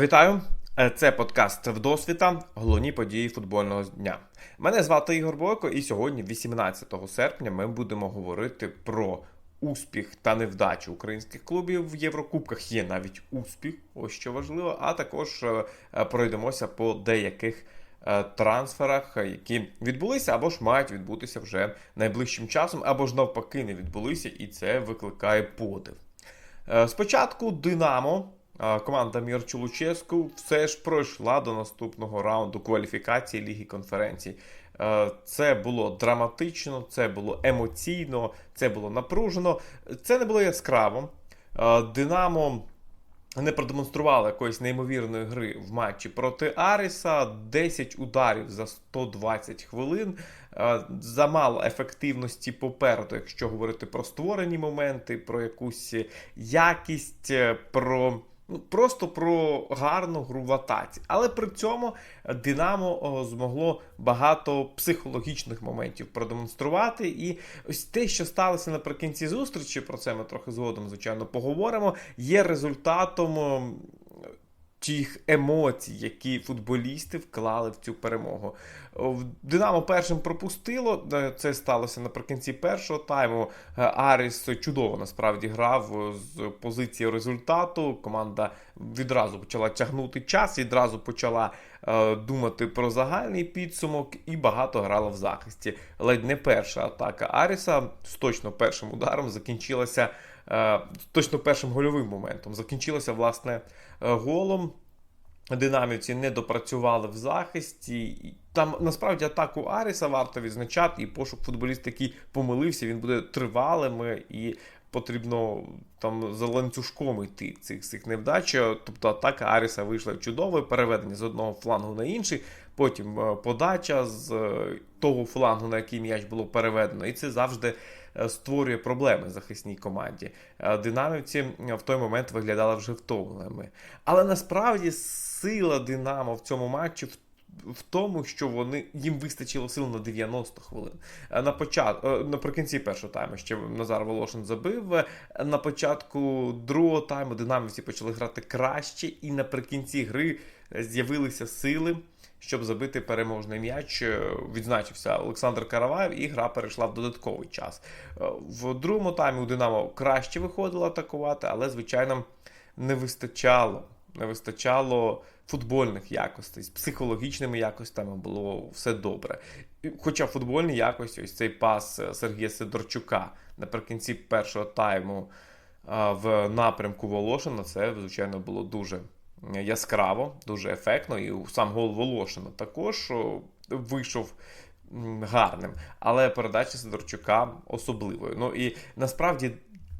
Вітаю! Е, Це подкаст Вдосвіта, головні події футбольного дня. Мене звати Ігор Бойко, і сьогодні, 18 серпня, ми будемо говорити про успіх та невдачу українських клубів в Єврокубках. Є навіть успіх, ось що важливо, а також е, е, пройдемося по деяких трансферах, які відбулися або ж мають відбутися вже найближчим часом, або ж навпаки не відбулися, і це викликає подив. Спочатку Динамо. Команда Мірчу Луческу все ж пройшла до наступного раунду кваліфікації Ліги конференцій. Е, Це було драматично, це було емоційно, це було напружено. Це не було яскраво. Е, Динамо не продемонстрували якоїсь неймовірної гри в матчі проти Аріса. 10 ударів за 120 хвилин. Е, Замало ефективності попереду, якщо говорити про створені моменти, про якусь якість, про. Ну, просто про гарну гру в атаці. Але при цьому Динамо змогло багато психологічних моментів продемонструвати. І ось те, що сталося наприкінці зустрічі, про це ми трохи згодом, звичайно, поговоримо, є результатом. Тих емоцій, які футболісти вклали в цю перемогу. Динамо першим пропустило. е, Це сталося наприкінці першого тайму. Е, Аріс чудово насправді грав з позиції результату. Команда відразу почала тягнути час, відразу почала е, думати про загальний підсумок і багато грала в захисті. Ледь не перша атака Аріса з точно першим ударом закінчилася. Е, Точно першим гольовим моментом закінчилася власне е, голом. Динамівці не допрацювали в захисті. Там насправді атаку Аріса варто відзначати, і пошук футболіста, який помилився, він буде тривалим і потрібно там за ланцюжком йти цих цих невдач. Тобто атака Аріса вийшла чудовою, переведення з одного флангу на інший, потім е, подача з того флангу, на який м'яч було переведено, і це завжди створює проблеми захисній команді. Е, Динамівці в той момент виглядали вже втомленими. Але насправді сила Динамо в цьому матчі в в тому, що вони їм вистачило сил на 90 хвилин. Е, На почат... е, наприкінці першого тайму ще Назар Волошин забив. Е, На початку другого тайму динамівці почали грати краще, і наприкінці гри е, з'явилися сили. Щоб забити переможний м'яч, Е, відзначився Олександр Караваєв, і гра перейшла в додатковий час. Е, В другому таймі у Динамо краще виходило атакувати, але, звичайно, не вистачало. Не вистачало футбольних якостей, з психологічними якостями було все добре. Хоча футбольні якості, ось цей пас е, Сергія Сидорчука наприкінці першого тайму в напрямку Волошина, це, звичайно, було дуже яскраво, дуже ефектно. І сам гол Волошина також вийшов гарним. Але передача Сидорчука особливою. Ну і насправді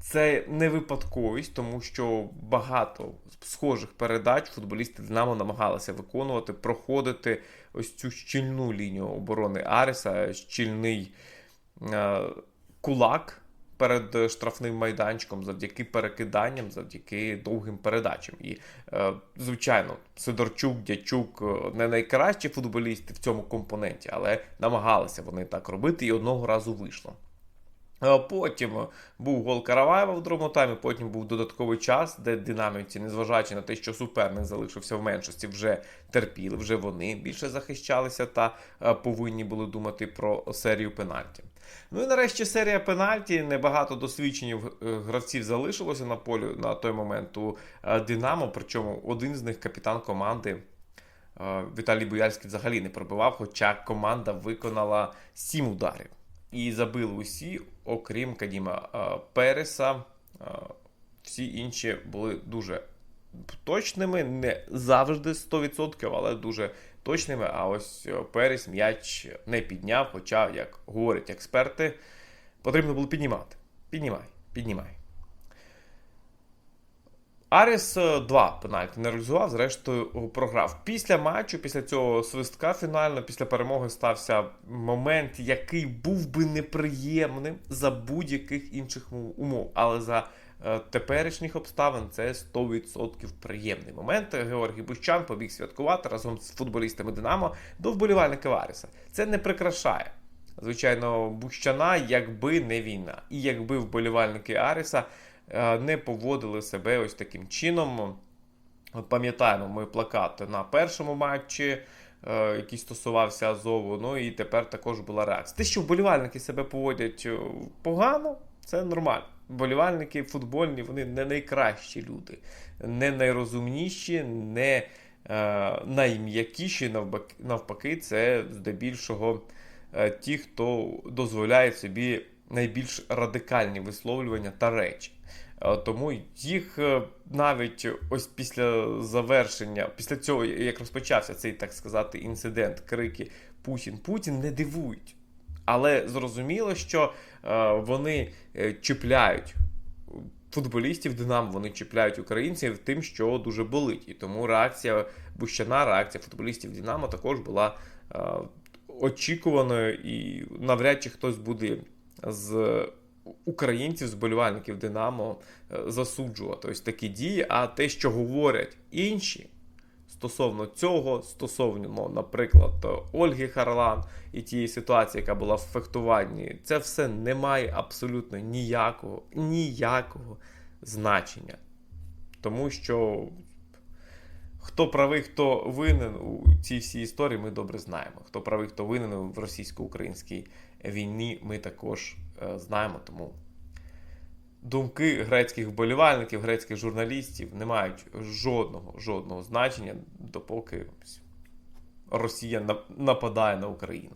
це не випадковість, тому що багато схожих передач футболісти Динамо намагалися виконувати, проходити ось цю щільну лінію оборони Аріса, щільний е, кулак перед штрафним майданчиком завдяки перекиданням, завдяки довгим передачам. І, е, звичайно, Сидорчук, Дячук е, не найкращі футболісти в цьому компоненті, але намагалися вони так робити, і одного разу вийшло. Е, Потім був гол Караваєва в другому таймі, потім був додатковий час, де динамівці, незважаючи на те, що суперник залишився в меншості, вже терпіли, вже вони більше захищалися та е, повинні були думати про серію пенальті. Ну і нарешті серія пенальті. Небагато досвідчених е, гравців залишилося на полі на той момент у е, Динамо. Причому один з них капітан команди. е, Віталій Бояльський взагалі не пробивав, хоча команда виконала 7 ударів. І забили усі, окрім Кадіма Переса. Всі інші були дуже точними, не завжди 100%, але дуже точними. А ось е, Перес м'яч не підняв. Хоча, як говорять експерти, потрібно було піднімати. Піднімай, піднімай. Аріс е, два пенальті не реалізував, зрештою програв. Після матчу, після цього свистка фінально, після перемоги стався момент, який був би неприємним за будь-яких інших умов. Але за теперішніх обставин це 100% приємний момент. Георгій Бущан побіг святкувати разом з футболістами Динамо до вболівальників Аріса. Це не прикрашає. Звичайно, Бущана, якби не війна, і якби вболівальники Аріса е, не поводили себе ось таким чином, Пам'ятаємо ми плакати на першому матчі, е, який стосувався Азову. Ну і тепер також була реакція. Те, що вболівальники себе поводять е, погано, це нормально. Вболівальники футбольні, вони не найкращі люди, не найрозумніші, не е, найм'якіші, навпаки, навпаки, це здебільшого е, ті, хто дозволяє собі найбільш радикальні висловлювання та речі. Е, Тому їх е, навіть ось після завершення, після цього, як розпочався цей, так сказати, інцидент, крики Путін, Путін не дивують. Але зрозуміло, що е, вони е, чіпляють футболістів Динамо, вони чіпляють українців тим, що дуже болить. І тому реакція Бущана, реакція футболістів Динамо також була е, очікуваною, і навряд чи хтось буде з українців, зболівальників Динамо засуджувати ось такі дії. А те, що говорять інші стосовно цього, стосовно, наприклад, Ольги Харлан і тієї ситуації, яка була в фехтуванні, це все не має абсолютно ніякого, ніякого значення. Тому що хто правий, хто винен у цій всій історії, ми добре знаємо. Хто правий, хто винен в російсько-українській війні, ми також е, знаємо. Тому думки грецьких вболівальників, грецьких журналістів не мають жодного жодного значення, допоки Росія нападає на Україну.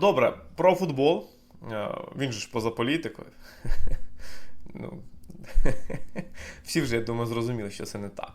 Добре, про футбол. Він же ж поза політикою. Ну, всі вже, я думаю, зрозуміли, що це не так.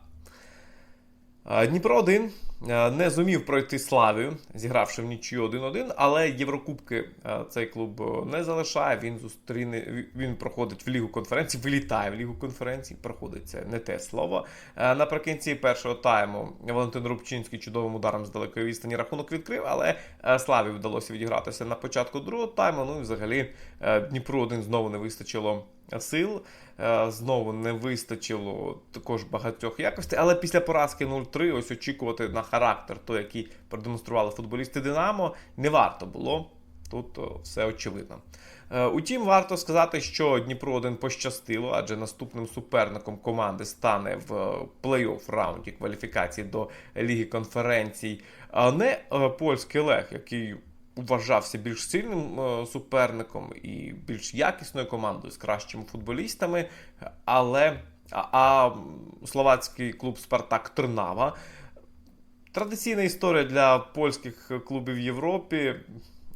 Дніпро 1 не зумів пройти Славію, зігравши в нічию 1-1, але Єврокубки е, цей клуб е, не залишає. Він зустріне, він проходить в Лігу конференцій, вилітає в Лігу конференцій, проходить це не те слово. Е, Наприкінці першого тайму Валентин Рубчинський чудовим ударом з далекої відстані рахунок відкрив, але е, Славі вдалося відігратися на початку другого тайму. Ну і взагалі е, Дніпру 1 знову не вистачило сил. Е, Знову не вистачило також багатьох якостей, але після поразки 0-3 ось очікувати на характер, той, який продемонстрували футболісти Динамо, не варто було. Тут все очевидно. Е, Утім, варто сказати, що Дніпро 1 пощастило, адже наступним суперником команди стане в е, плей-офф раунді кваліфікації до Ліги конференцій, а не е, польський Лех, який вважався більш сильним суперником і більш якісною командою з кращими футболістами. Але а, а словацький клуб Спартак Трнава. Традиційна історія для польських клубів в Європі.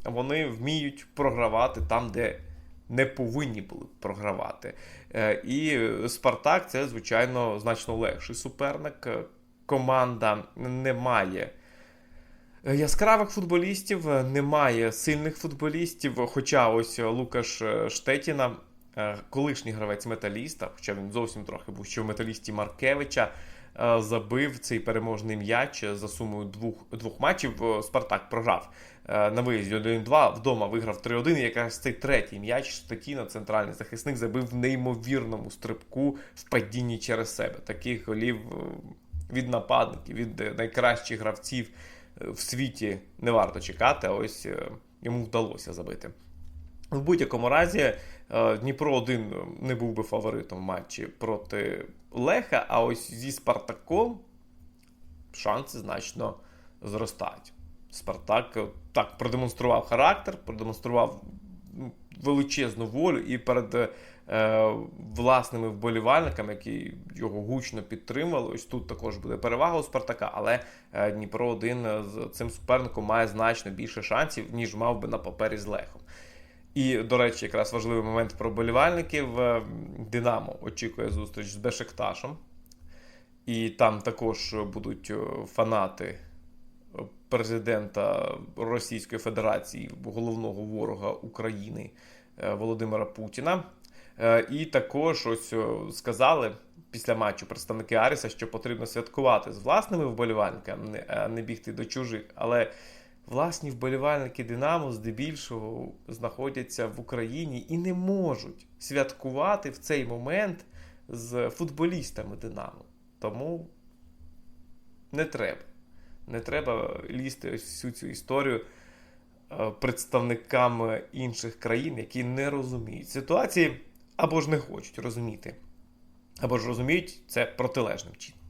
Вони вміють програвати там, де не повинні були програвати. Е, І Спартак це, звичайно, значно легший суперник. Команда не має яскравих футболістів, немає сильних футболістів. Хоча ось Лукаш Штетіна, колишній гравець металіста, хоча він зовсім трохи був ще в металісті Маркевича, е, забив цей переможний м'яч за сумою двох, двох матчів. Е, Спартак програв е, на виїзді 1-2, вдома виграв 3-1. І якраз цей третій м'яч Штетіна, центральний захисник, забив в неймовірному стрибку в падінні через себе. Таких голів е, від нападників, від е, найкращих гравців е, в світі не варто чекати, а ось е, йому вдалося забити. В будь-якому разі, е, Дніпро 1 не був би фаворитом в матчі проти Леха, а ось зі Спартаком шанси значно зростають. Спартак е, так продемонстрував характер, продемонстрував величезну волю і перед е, власними вболівальниками, які його гучно підтримували. Ось тут також буде перевага у Спартака, але е, Дніпро 1 з цим суперником має значно більше шансів, ніж мав би на папері з Лехом. І, до речі, якраз важливий момент про болівальників. Е, Динамо очікує зустріч з Бешикташем. І там також будуть е, фанати е, президента Російської Федерації, головного ворога України Володимира Путіна. І також ось сказали після матчу представники Аріса, що потрібно святкувати з власними вболівальниками, а не бігти до чужих. Але власні вболівальники Динамо здебільшого знаходяться в Україні і не можуть святкувати в цей момент з футболістами Динамо. Тому не треба. Не треба лізти ось всю цю історію е, представникам інших країн, які не розуміють ситуації або ж не хочуть розуміти або ж розуміють це протилежним чином.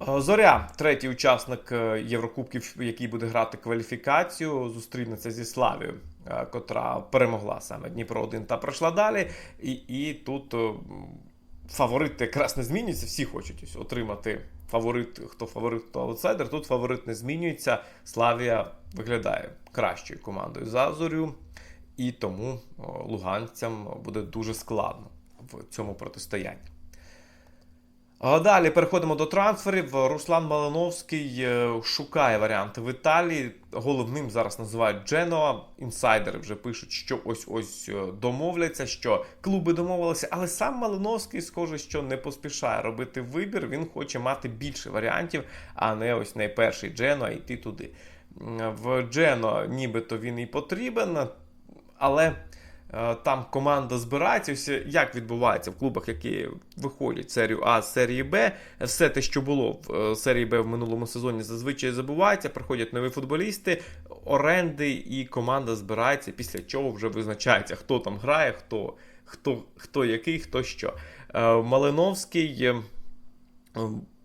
Е, Зоря, третій учасник е, Єврокубків, який буде грати кваліфікацію, зустрінеться зі Славією, е, котра перемогла саме Дніпро 1 та пройшла далі. І і тут фаворити якраз не змінюються. Всі хочуть ось отримати фаворит, хто фаворит, хто аутсайдер. Тут фаворит не змінюється. Славія виглядає кращою командою за зорю, і тому луганцям буде дуже складно в цьому протистоянні. Далі переходимо до трансферів. Руслан Малиновський е, шукає варіанти в Італії. Головним зараз називають Дженоа. Інсайдери вже пишуть, що ось ось е, домовляться, що клуби домовилися. Але сам Малиновський, схоже, що не поспішає робити вибір. Він хоче мати більше варіантів, а не ось найперший Дженоа йти туди. В Джено нібито він і потрібен, але. Е, Там команда збирається, ось як відбувається в клубах, які виходять серію А з серії Б. Все те, що було в е, серії Б в минулому сезоні, зазвичай забувається. Приходять нові футболісти, оренди, і команда збирається, після чого вже визначається, хто там грає, хто, хто, хто який, хто що. Е, Малиновський.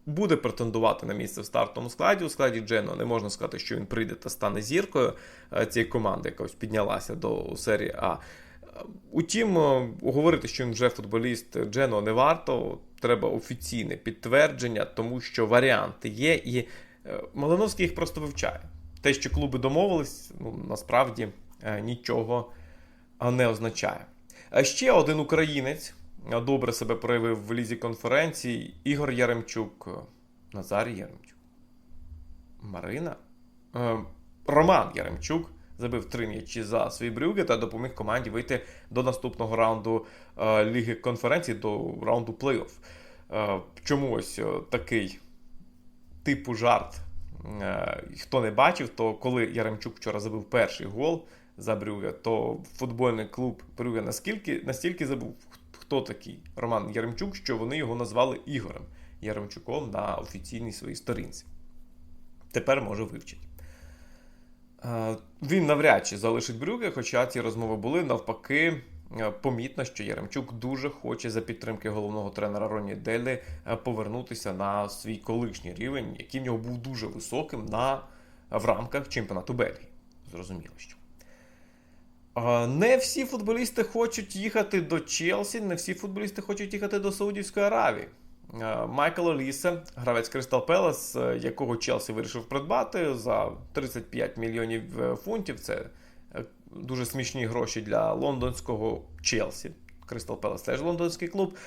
Буде претендувати на місце в стартовому складі. У складі Джено не можна сказати, що він прийде та стане зіркою цієї команди, яка ось піднялася до серії А. Утім, е, говорити, що він вже футболіст Джено не варто. Треба офіційне підтвердження, тому що варіанти є, і е, Малиновський їх просто вивчає. Те, що клуби домовились, ну насправді е, нічого не означає. А ще один українець добре себе проявив в лізі конференції. Ігор Яремчук, Назарій Яремчук, Марина, Роман Яремчук забив три м'ячі за свої брюги та допоміг команді вийти до наступного раунду е, Ліги конференції, до раунду плей-офф. Е, чому ось е, такий типу жарт? Хто не бачив, то коли Яремчук вчора забив перший гол за Брюге, то футбольний клуб Брюге наскільки, настільки забув, хто такий Роман Яремчук, що вони його назвали Ігорем Яремчуком на офіційній своїй сторінці. Тепер може вивчити. Е, Він навряд чи залишить Брюге, хоча ці розмови були навпаки. е, Помітно, що Яремчук дуже хоче за підтримки головного тренера Роні Делі е, повернутися на свій колишній рівень, який в нього був дуже високим на, в рамках чемпіонату Бельгії. Зрозуміло, що. Не всі футболісти хочуть їхати до Челсі, не всі футболісти хочуть їхати до Саудівської Аравії. Е, Майкл Олісе, гравець Кристал Пелес, е, якого Челсі вирішив придбати за 35 мільйонів е, фунтів. Це дуже смішні гроші для лондонського Челсі. Кристал Пелес теж лондонський клуб,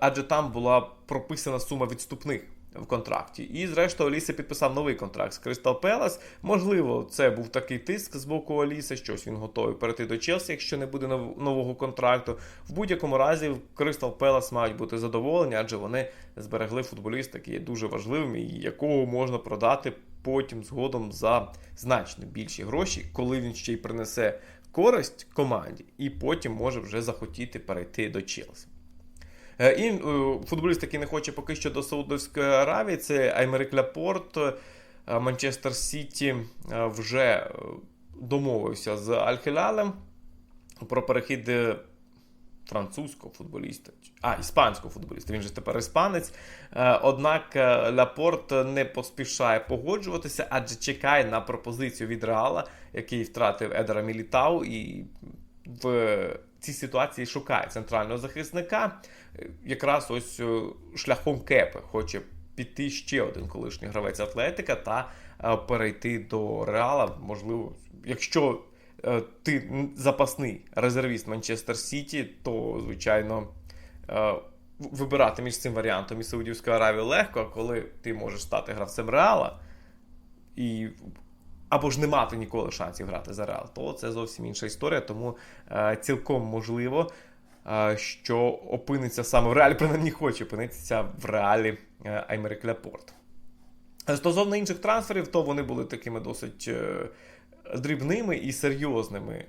адже там була прописана сума відступних в контракті. І, зрештою, Олісе підписав новий контракт з Кристал Пелес. Можливо, це був такий тиск з боку Оліса, щось він готовий перейти до Челсі, якщо не буде нов- нового контракту. В будь-якому разі, Кристал Пелес мають бути задоволені, адже вони зберегли футболіста, який є дуже важливим, і якого можна продати потім згодом за значно більші гроші, коли він ще й принесе користь команді, і потім може вже захотіти перейти до Челсі. Е, І е, футболіст, який не хоче поки що до Саудовської Аравії, це Аймерик Ляпорт. Е, Манчестер Сіті вже домовився з Аль-Хілялем про перехід французького футболіста, а, іспанського футболіста, він же тепер іспанець. Однак Ляпорт не поспішає погоджуватися, адже чекає на пропозицію від Реала, який втратив Едера Мілітау, і в цій ситуації шукає центрального захисника. Якраз ось е, шляхом кепи хоче піти ще один колишній гравець Атлетика та е, перейти до Реала. Можливо, якщо е, ти запасний резервіст Манчестер Сіті, то звичайно. Вибирати між цим варіантом і Саудівською Аравією легко, коли ти можеш стати гравцем Реала і або ж не мати ніколи шансів грати за Реал, то це зовсім інша історія. Тому е, цілком можливо, е, що опиниться саме в реалі, принаймні хоче опинитися в реалі е, Аймерик Ляпорт. Стосовно інших трансферів, то вони були такими досить е, дрібними і серйозними.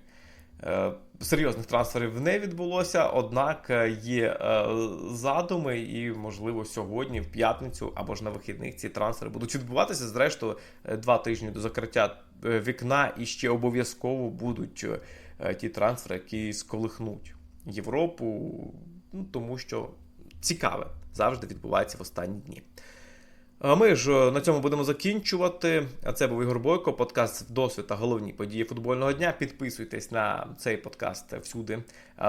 Е, Серйозних трансферів не відбулося, однак е, є е, задуми, і, можливо, сьогодні, в п'ятницю або ж на вихідних ці трансфери будуть відбуватися. Зрештою, два тижні до закриття вікна, і ще обов'язково будуть ті трансфери, які сколихнуть Європу, ну, тому що цікаве завжди відбувається в останні дні. А Ми ж е, на цьому будемо закінчувати. А це був Ігор Бойко, подкаст «Досвід та головні події футбольного дня. Підписуйтесь на цей подкаст всюди,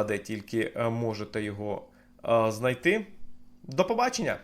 де тільки е, можете його е, знайти. До побачення!